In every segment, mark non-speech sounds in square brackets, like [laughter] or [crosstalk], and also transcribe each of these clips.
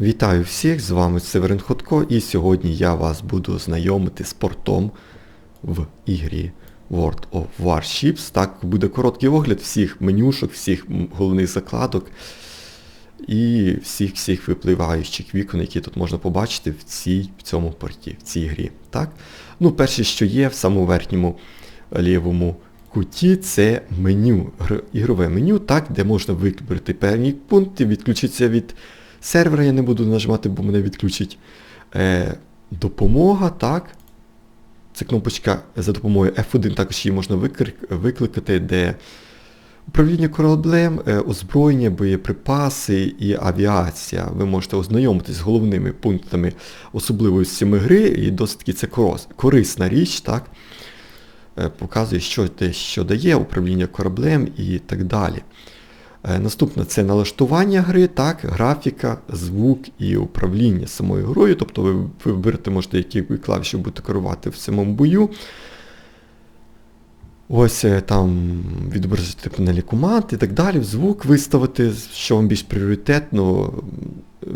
Вітаю всіх, з вами Северин Ходко і сьогодні я вас буду знайомити з портом в ігрі World of Warships. Так, буде короткий огляд всіх менюшок, всіх головних закладок і всіх-всіх випливаючих вікон, які тут можна побачити в, цій, в цьому порті, в цій грі. Так? Ну, перше, що є в самому верхньому лівому куті, це меню, ігрове меню, так, де можна вибрати певні пункти, відключитися від сервера, я не буду нажимати, бо мене відключить. Е, допомога, так. Це кнопочка за допомогою F1, також її можна викликати, де управління кораблем, е, озброєння, боєприпаси і авіація. Ви можете ознайомитись з головними пунктами особливостями гри, і досить таки це корисна річ, так? Е, Показує, що те, що дає управління кораблем і так далі. Е, Наступне це налаштування гри, так, графіка, звук і управління самою грою. Тобто ви ви виберете, можете, які клавіші будете керувати в самому бою. Ось е, там відобразити панелі команд і так далі, звук виставити, що вам більш пріоритетно. Е,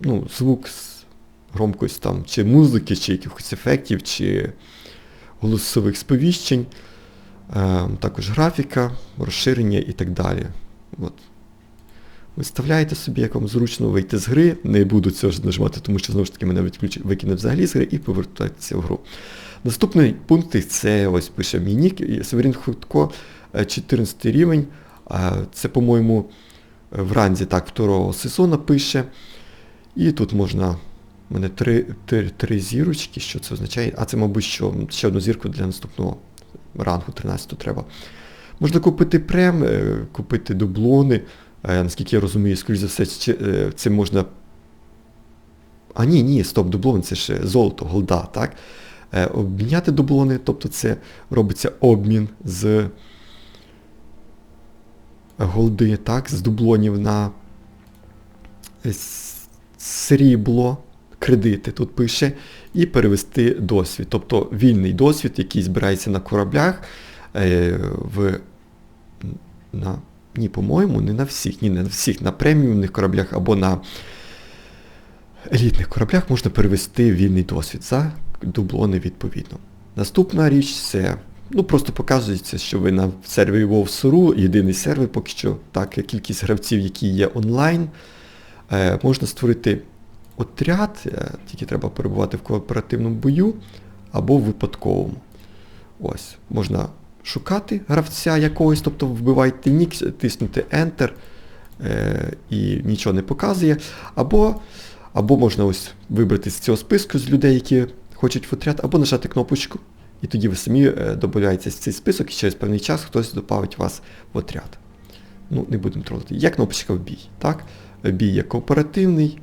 Ну, звук з громкость там, чи музики, чи якихось ефектів, чи голосових сповіщень. Е, також графіка, розширення і так далі. От. Виставляєте собі, як вам зручно вийти з гри. Не буду цього ж нажимати, тому що знову ж таки мене відключить, викине взагалі з гри і повертається в гру. Наступний пункт це ось пише мій нік, Северін Хутко, 14 рівень. Е, Це, по-моєму, в так, второго сезону пише. І тут можна. У мене три, три, три зірочки, що це означає? А це, мабуть, що ще одну зірку для наступного рангу 13 треба. Можна купити прем, е, купити дублони. Е, Наскільки я розумію, скоріш за все, е, це можна. А ні, ні, стоп, дублон, це ж золото, голда, так? Е, Обміняти дублони, тобто це робиться обмін з голди, так, з дублонів на срібло, кредити тут пише, і перевести досвід. Тобто вільний досвід, який збирається на кораблях, е, в, на, ні, по-моєму, не на всіх, ні, не на всіх, на преміумних кораблях або на елітних кораблях можна перевести вільний досвід за дублони відповідно. Наступна річ це. Ну, просто показується, що ви на сервері WoW.Suru, єдиний сервер поки що, так, кількість гравців, які є онлайн. Е, можна створити отряд, е, тільки треба перебувати в кооперативному бою або в випадковому. Ось, можна шукати гравця якогось, тобто вбивайте нік, тиснути Enter е, і нічого не показує. Або, або можна ось вибрати з цього списку з людей, які хочуть в отряд, або нажати кнопочку, і тоді ви самі е, додаєтеся в цей список, і через певний час хтось додавить вас в отряд. Ну, не будемо тролити. Є кнопочка в бій. так? Бій є кооперативний,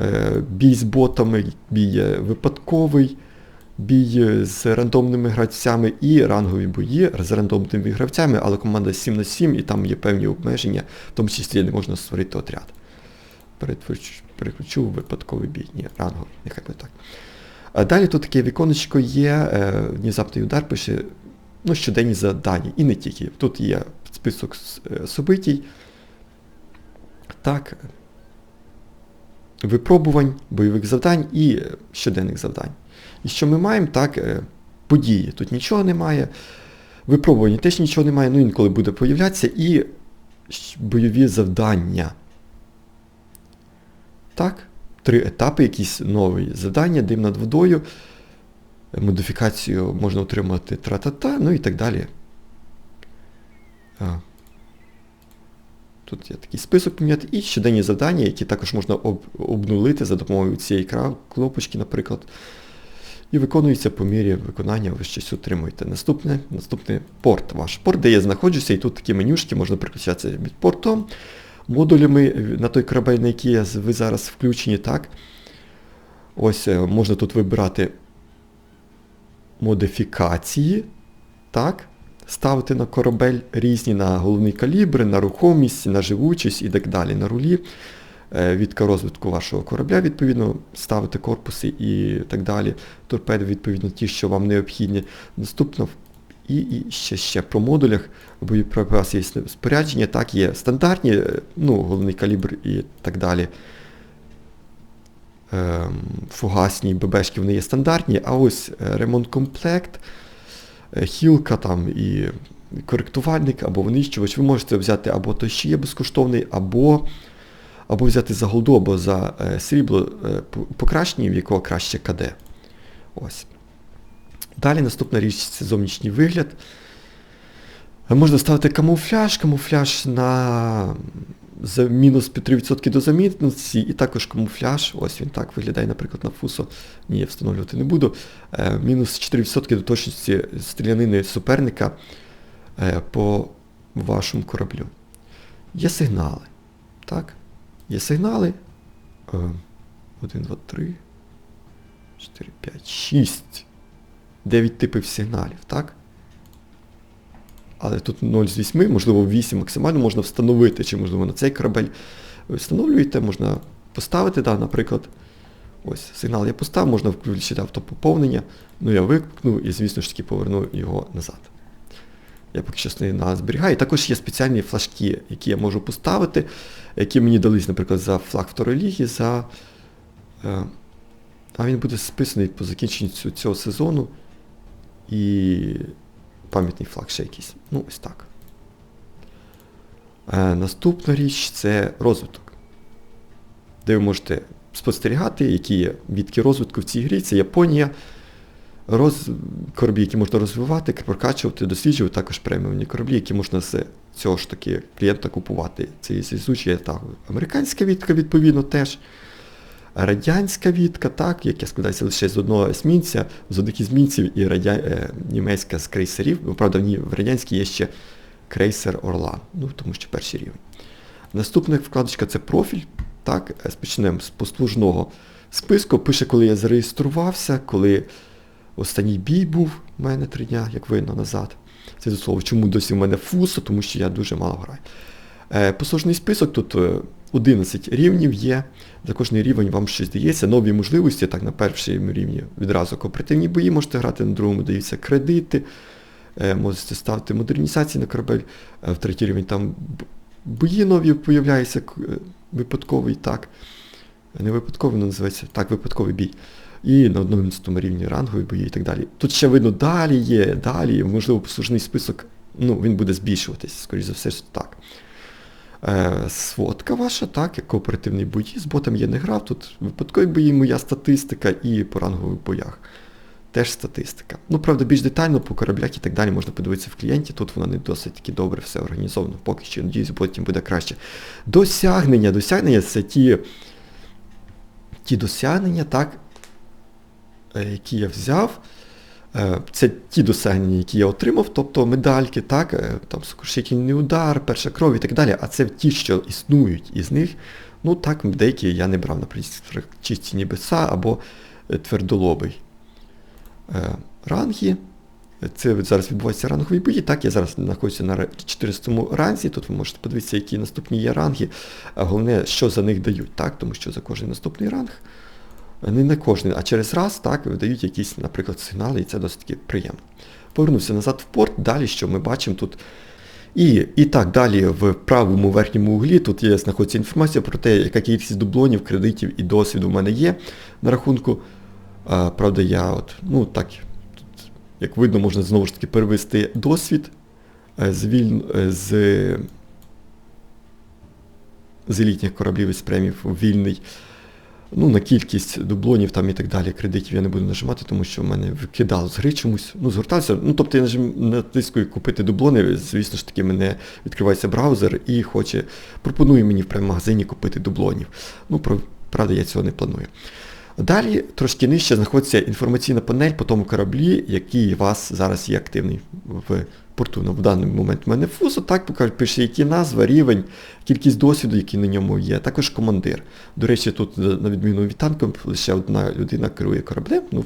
е, бій з ботами, бій є випадковий, бій з рандомними гравцями і рангові бої з рандомними гравцями, але команда 7 на 7 і там є певні обмеження, в тому числі не можна створити отряд. Переключу випадковий бій. Ні, ранговий, нехай буде так. А далі тут таке віконечко є, е, внезапний удар пише ну, щоденні завдання. І не тільки. Тут є список е, собитій. Так. Випробувань, бойових завдань і е, щоденних завдань. І що ми маємо? Так, е, події. Тут нічого немає. Випробування теж нічого немає, ну інколи буде появлятися. І бойові завдання. Так, три етапи, якісь нові завдання, дим над водою, модифікацію можна отримати тра-та-та, ну і так далі. А. Тут є такий список поміняти і щоденні завдання, які також можна об, обнулити за допомогою цієї кнопочки, наприклад. І виконується по мірі виконання, ви щось отримуєте. Наступне, наступний порт ваш. Порт, де я знаходжуся, і тут такі менюшки, можна переключатися від портом, модулями на той корабель, на який ви зараз включені, так. Ось е, можна тут вибирати модифікації, так, ставити на корабель різні на головний калібр, на рухомість, на живучість і так далі, на рулі. Е, Від розвитку вашого корабля, відповідно, ставити корпуси і так далі. Торпеди, відповідно, ті, що вам необхідні. Наступно і, і ще ще про модулях боєприпаси є спорядження, так, є стандартні, е, ну, головний калібр і так далі. ем, фугасні ББшки, вони є стандартні, а ось е, ремонт-комплект, е, хілка там і коректувальник або винищувач, ви можете взяти або той, що є безкоштовний, або або взяти за голду, або за е, срібло е, покращення, в якого краще КД. Ось. Далі наступна річ це зовнішній вигляд. Можна ставити камуфляж, камуфляж на за мінус 3% до замітності, і також камуфляж, ось він так виглядає, наприклад, на фусо. Ні, я встановлювати не буду. Е, мінус 4% до точності стрілянини суперника е, по вашому кораблю. Є сигнали. Так? Є сигнали. 1, 2, 3, 4, 5, 6. 9 типів сигналів, так? Але тут 0 з 8, можливо, 8 максимально можна встановити, чи, можливо, на цей корабель ви встановлюєте, можна поставити, да, наприклад, ось сигнал я поставив, можна включити автопоповнення, ну я викликну і, звісно ж таки, поверну його назад. Я поки що не зберігаю. І також є спеціальні флажки, які я можу поставити, які мені дались, наприклад, за флаг второї ліги, за... Е, а він буде списаний по закінченню цього сезону. І пам'ятний флаг ще якийсь. Ну, ось так. Е, Наступна річ це розвиток. Де ви можете спостерігати, які є відки розвитку в цій грі. Це Японія. Роз... Кораблі, які можна розвивати, прокачувати, досліджувати, також преміумні кораблі, які можна з цього ж таки клієнта купувати. Це є звучить так. Американська відка, відповідно, теж. Радянська відка, так, яка складається лише з одного есмінця, з одних ізмінців і радя... Е, німецька з крейсерів. Ну, правда, в радянській є ще крейсер Орла, ну, тому що перший рівень. Наступна вкладочка це профіль. Так, е, Почнемо з послужного списку. Пише, коли я зареєструвався, коли останній бій був у мене три дня, як видно, назад. Це до слова, чому досі в мене фусо, тому що я дуже мало граю. Е, послужний список тут 11 рівнів є. За кожний рівень вам щось дається, нові можливості, так, на першому рівні відразу кооперативні бої можете грати, на другому даються кредити, е, можете ставити модернізації на корабель, е, в третій рівень там бої нові появляються, е, випадковий так. Не випадковий, але називається так, випадковий бій. І на 11 рівні рангові бої і так далі. Тут ще видно, далі є, далі, можливо, послужний список, ну, він буде збільшуватись, скоріш за все, так. Е, сводка ваша, так, як кооперативний бої, з ботом я не грав, тут випадкові бої, моя статистика і по рангових боях. Теж статистика. Ну, правда, більш детально по кораблях і так далі можна подивитися в клієнті, тут вона не досить таки добре все організовано, поки що, надіюсь, потім буде краще. Досягнення, досягнення це ті ті досягнення, так, е, які я взяв. Е, це ті досягнення, які я отримав, тобто медальки, так, е, там сокрушительний удар, перша кров і так далі, а це ті, що існують із них. Ну так, деякі я не брав, наприклад, чисті небеса або е, твердолобий. Ранги. Це зараз відбуваються рангові бої. Так, я зараз знаходжуся на 400 ранзі, тут ви можете подивитися, які наступні є ранги. Головне, що за них дають, так, тому що за кожен наступний ранг не кожен, а через раз так видають якісь, наприклад, сигнали, і це досить таки приємно. Повернувся назад в порт, далі що ми бачимо тут. І і так, далі в правому верхньому углі тут є знаходиться інформація про те, яка кількість дублонів, кредитів і досвіду в мене є на рахунку. А, Правда, я от, ну так, тут, як видно, можна знову ж таки перевести досвід е, з віль... Е, з, з елітних кораблів із премів вільний. Ну, на кількість дублонів там і так далі, кредитів я не буду нажимати, тому що в мене викидало з гри чомусь. Ну, згортався. Ну, тобто я нажим, натискую купити дублони, звісно ж таки, мене відкривається браузер і хоче, пропонує мені в прем-магазині купити дублонів. Ну, правда, я цього не планую. Далі трошки нижче знаходиться інформаційна панель по тому кораблі, який у вас зараз є активний в порту. Ну, в даний момент в мене фузо, так покажуть, пише, які назва, рівень, кількість досвіду, який на ньому є, також командир. До речі, тут, на відміну від танку, лише одна людина керує кораблем, ну,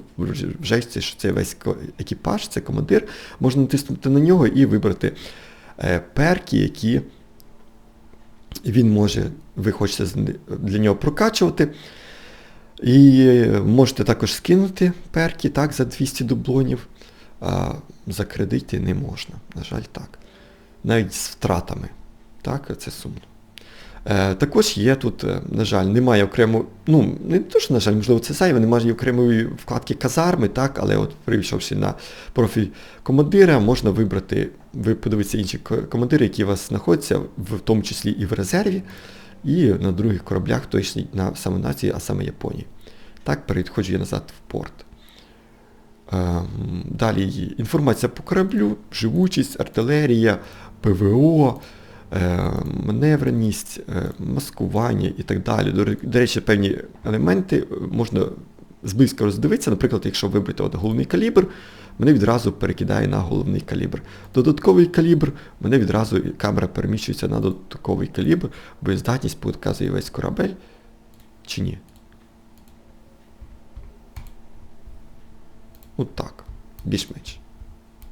вже це, що це весь екіпаж, це командир. Можна натиснути на нього і вибрати е, перки, які він може, ви хочете для нього прокачувати. І можете також скинути перки так, за 200 дублонів, а за кредити не можна. На жаль, так. Навіть з втратами. Так, це сумно. Е, Також є тут, е, на жаль, немає окремо, ну, не те, що, на жаль, можливо, це зайве, немає окремої вкладки казарми, так, але от прийшовши на профіль командира, можна вибрати, ви подивитися інші командири, які у вас знаходяться, в тому числі і в резерві, і на других кораблях, точно на саме нації, а саме Японії. Так, переходжу я назад в порт. Ем, Далі інформація по кораблю, живучість, артилерія, ПВО, е, маневреність, е, маскування і так далі. До, речі, певні елементи е, можна зблизька роздивитися. Наприклад, якщо вибрати от головний калібр, мене відразу перекидає на головний калібр. Додатковий калібр, мене відразу камера переміщується на додатковий калібр, боєздатність показує весь корабель чи ні. Ну так, більш-менш.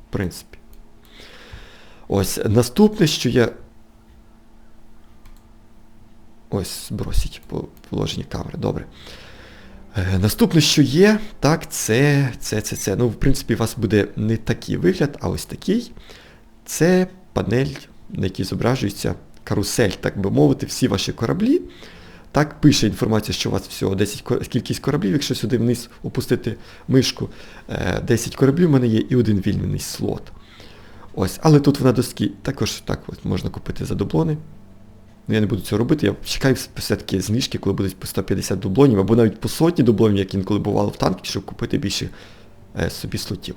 В принципі. Ось наступне, що я. Ось, збросіть по положенні камери, добре. Е, наступне, що є, так, це, це, це, це. Ну, в принципі, у вас буде не такий вигляд, а ось такий. Це панель, на якій зображується карусель, так би мовити, всі ваші кораблі. Так пише інформація, що у вас всього 10 кількість кораблів, якщо сюди вниз опустити мишку, е, 10 кораблів у мене є і один вільний слот. Ось, але тут на доскі також так от можна купити за дублони. Ну, я не буду цього робити, я чекаю все-таки знижки, коли будуть по 150 дублонів, або навіть по сотні дублонів, як інколи бувало в танки, щоб купити більше е, собі слотів.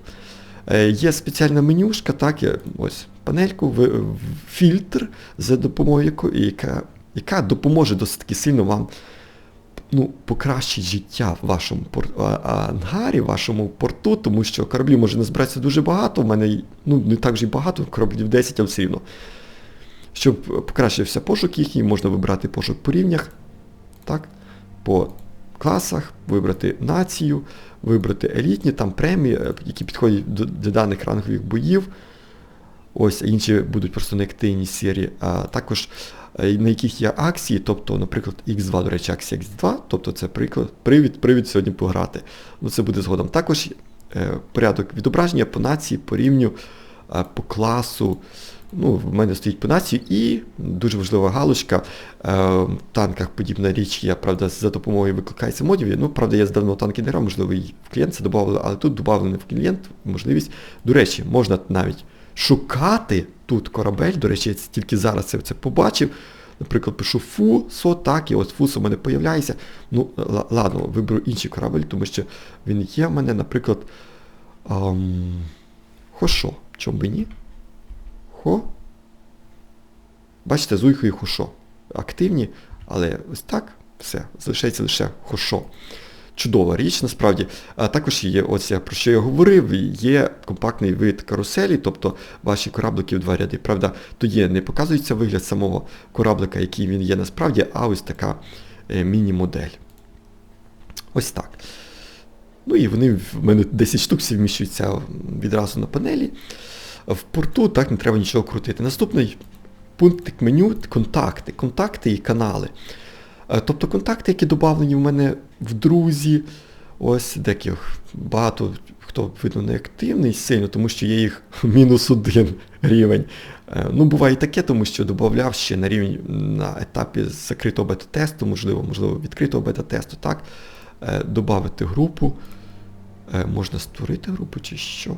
Е, є спеціальна менюшка, так, ось панельку, ви- в- фільтр, за допомогою яка, яка допоможе досить таки сильно вам ну, покращить життя в вашому пор... ангарі, в вашому порту, тому що кораблів може назбиратися дуже багато, в мене ну, не так вже й багато, кораблів 10, але все рівно. Щоб покращився пошук їхній, можна вибрати пошук по рівнях, так, по класах, вибрати націю, вибрати елітні, там премії, е, які підходять до, до даних рангових боїв. Ось, а інші будуть просто неактивні серії, а також на яких є акції, тобто, наприклад, X2, до речі, акція X2, тобто це приклад, привід, привід сьогодні пограти. Ну, це буде згодом. Також е, порядок відображення по нації, по рівню, е, по класу. Ну, в мене стоїть по нації і дуже важлива галочка. Е, в танках подібна річ є, правда, за допомогою викликається модів. Ну, правда, я здавно танки не грав, можливо, і в клієнт це додавали, але тут додавлено в клієнт можливість. До речі, можна навіть шукати тут корабель. До речі, я тільки зараз це, це побачив. Наприклад, пишу фусо, так, і от фусо в мене появляється. Ну, ладно, виберу інший корабель, тому що він є в мене, наприклад. Ам, Хошо. Чому би ні? Хо. Бачите, Зуйхо і Хошо. Активні, але ось так, все, залишається лише Хошо. Чудова річ, насправді. А також є, ось про що я говорив, є компактний вид каруселі, тобто ваші кораблики в два ряди. Правда, тут є, не показується вигляд самого кораблика, який він є насправді, а ось така е, міні-модель. Ось так. Ну і вони в мене 10 штук всі вміщуються відразу на панелі. В порту так не треба нічого крутити. Наступний пунктик меню контакти. Контакти і канали. Е, Тобто контакти, які додавлені в мене в друзі, ось деких багато хто видно не активний сильно, тому що є їх [laughs] мінус один рівень. Е, Ну, буває і таке, тому що додавав ще на рівень на етапі закритого бета-тесту, можливо, можливо, відкритого бета-тесту, так, е, додати групу. Можна створити групу чи що?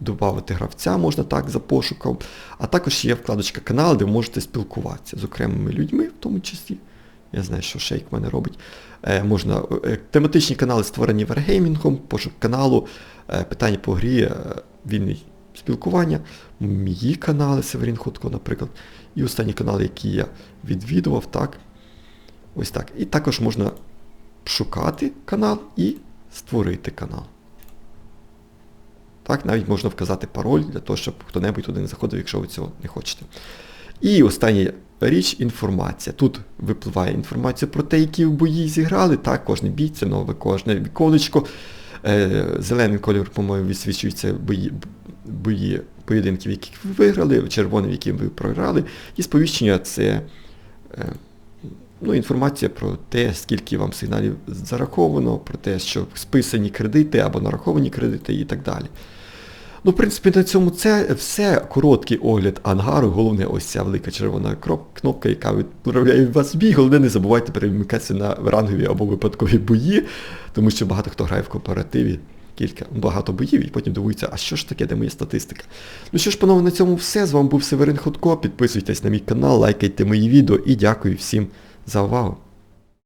Добавити гравця можна так за пошуком. А також є вкладочка канал, де ви можете спілкуватися з окремими людьми, в тому числі. Я знаю, що шейк в мене робить. Е, можна, е, тематичні канали створені Wargaming, пошук каналу, е, питання по грі, е, вільний спілкування, мої канали, Северін Ходко, наприклад, і останні канали, які я відвідував, так. Ось так. І також можна шукати канал і створити канал. Так, навіть можна вказати пароль для того, щоб хто-небудь туди не заходив, якщо ви цього не хочете. І остання річ інформація. Тут випливає інформація про те, які в бої зіграли. Так, кожен бій, це нове кожне віконечко. Е, Зелений кольор, по-моєму, висвічується бої, бої поєдинків, які ви виграли, червоним, які ви програли. І сповіщення це е, ну, інформація про те, скільки вам сигналів зараховано, про те, що списані кредити або нараховані кредити і так далі. Ну, в принципі, на цьому це все. Короткий огляд ангару. Головне, ось ця велика червона кнопка, яка відправляє вас в бій. Головне, не забувайте перемикатися на рангові або випадкові бої, тому що багато хто грає в кооперативі. Кілька, багато боїв і потім дивуються, а що ж таке, де моя статистика? Ну що ж, панове, на цьому все. З вами був Северин Ходко. Підписуйтесь на мій канал, лайкайте мої відео і дякую всім за увагу.